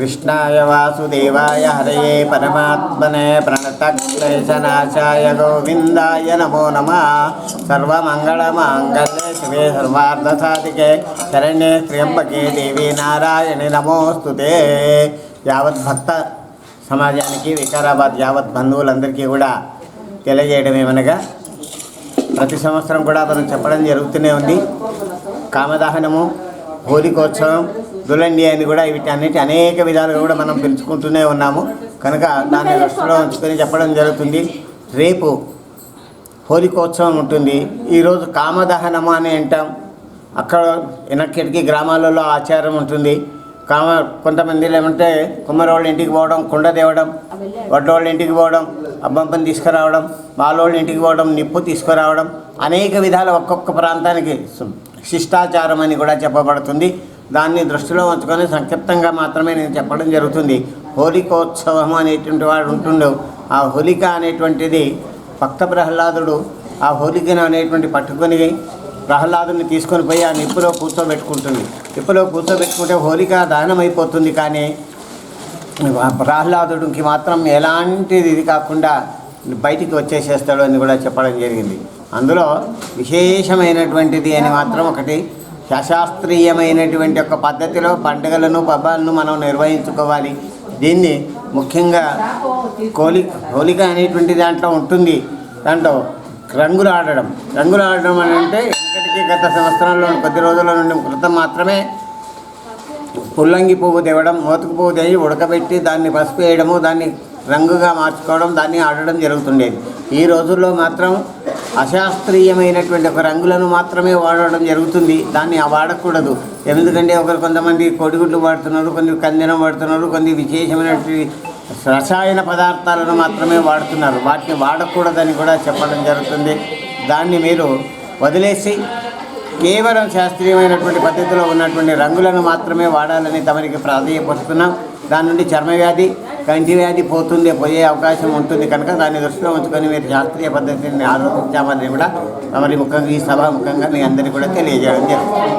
కృష్ణాయ వాసుదేవాయ హరే పరమాత్మనే ప్రణతక్లేశనాశాయ గోవిందాయ నమో నమ. సర్వమంగళమాంగళ్యే శివే సర్వార్థసాధికే. శరణ్యే త్ర్యంబకే దేవి నారాయణి నమోస్తుతే యావత్ భక్త సమాజానికి వికారాబాద్ యావత్ బంధువులందరికీ కూడా తెలియజేయడం ఏమనగా ప్రతి సంవత్సరం కూడా మనం చెప్పడం జరుగుతూనే ఉంది. కామదహనము హోలికోత్సవం దులండి అని కూడా వీటన్నిటి అనేక విధాలుగా కూడా మనం పిలుచుకుంటూనే ఉన్నాము. కనుక దాన్ని దృష్టిలో ఉంచుకొని చెప్పడం జరుగుతుంది. రేపు హోలికోత్సవం ఉంటుంది. ఈరోజు కామదహనము అని అంటాం. అక్కడ వెనక్కిడికి గ్రామాలలో ఆచారం ఉంటుంది. కామ కొంతమంది ఏమంటే కుమ్మరోళ్ళ ఇంటికి పోవడం కుండ తేవడం వడ్డోళ్ళ ఇంటికి పోవడం అబ్బంపని తీసుకురావడం వాళ్ళోళ్ళ ఇంటికి పోవడం నిప్పు తీసుకురావడం అనేక విధాల ఒక్కొక్క ప్రాంతానికి శిష్టాచారం అని కూడా చెప్పబడుతుంది. దాన్ని దృష్టిలో ఉంచుకొని సంక్షిప్తంగా మాత్రమే నేను చెప్పడం జరుగుతుంది. హోలికోత్సవం అనేటువంటి వాడు ఉంటుండే. ఆ హోలిక అనేటువంటిది భక్త ప్రహ్లాదుడు ఆ హోలికను అనేటువంటి పట్టుకొని ప్రహ్లాదుని తీసుకొని పోయి ఆ నిప్పులో కూర్చోబెట్టుకుంటుంది. నిప్పులో కూర్చోబెట్టుకుంటే హోలిక దహనం అయిపోతుంది కానీ ప్రహ్లాదుడికి మాత్రం ఎలాంటిది ఇది కాకుండా బయటికి వచ్చేసేస్తాడు అని కూడా చెప్పడం జరిగింది. అందులో విశేషమైనటువంటిది అని మాత్రం ఒకటి సశాస్త్రీయమైనటువంటి ఒక పద్ధతిలో పండుగలను పబ్బాలను మనం నిర్వహించుకోవాలి. దీన్ని ముఖ్యంగా కోలి హోలిక అనేటువంటి దాంట్లో ఉంటుంది. దాంట్లో రంగులు ఆడడం. రంగులు ఆడడం అని అంటే ఇక్కడికి గత సంవత్సరంలో కొద్ది రోజుల నుండి క్రితం మాత్రమే పుల్లంగి పువ్వు తేవడం మోతుకు పువ్వు తెగి ఉడకబెట్టి దాన్ని పసుపు వేయడము దాన్ని రంగుగా మార్చుకోవడం దాన్ని ఆడడం జరుగుతుండేది. ఈ రోజుల్లో మాత్రం అశాస్త్రీయమైనటువంటి ఒక రంగులను మాత్రమే వాడడం జరుగుతుంది. దాన్ని ఆ వాడకూడదు. ఎందుకంటే ఒకరు కొంతమంది కోడిగుడ్లు వాడుతున్నారు కొన్ని కందినం వాడుతున్నారు కొన్ని విశేషమైనటువంటి రసాయన పదార్థాలను మాత్రమే వాడుతున్నారు. వాటిని వాడకూడదని కూడా చెప్పడం జరుగుతుంది. దాన్ని మీరు వదిలేసి కేవలం శాస్త్రీయమైనటువంటి పద్ధతిలో ఉన్నటువంటి రంగులను మాత్రమే వాడాలని తమరికి ప్రాధాన్యపరుస్తున్నాం దాని నుండి చర్మ వ్యాధి కంటి వ్యాధి పోతుంది పోయే అవకాశం ఉంటుంది. కనుక దాన్ని దృష్టిలో ఉంచుకొని మీరు శాస్త్రీయ పద్ధతిని ఆలోచించామని కూడా మరి ముఖ్యంగా ఈ సభ ముఖంగా మీ అందరికీ కూడా తెలియజేయడం జరుగుతుంది.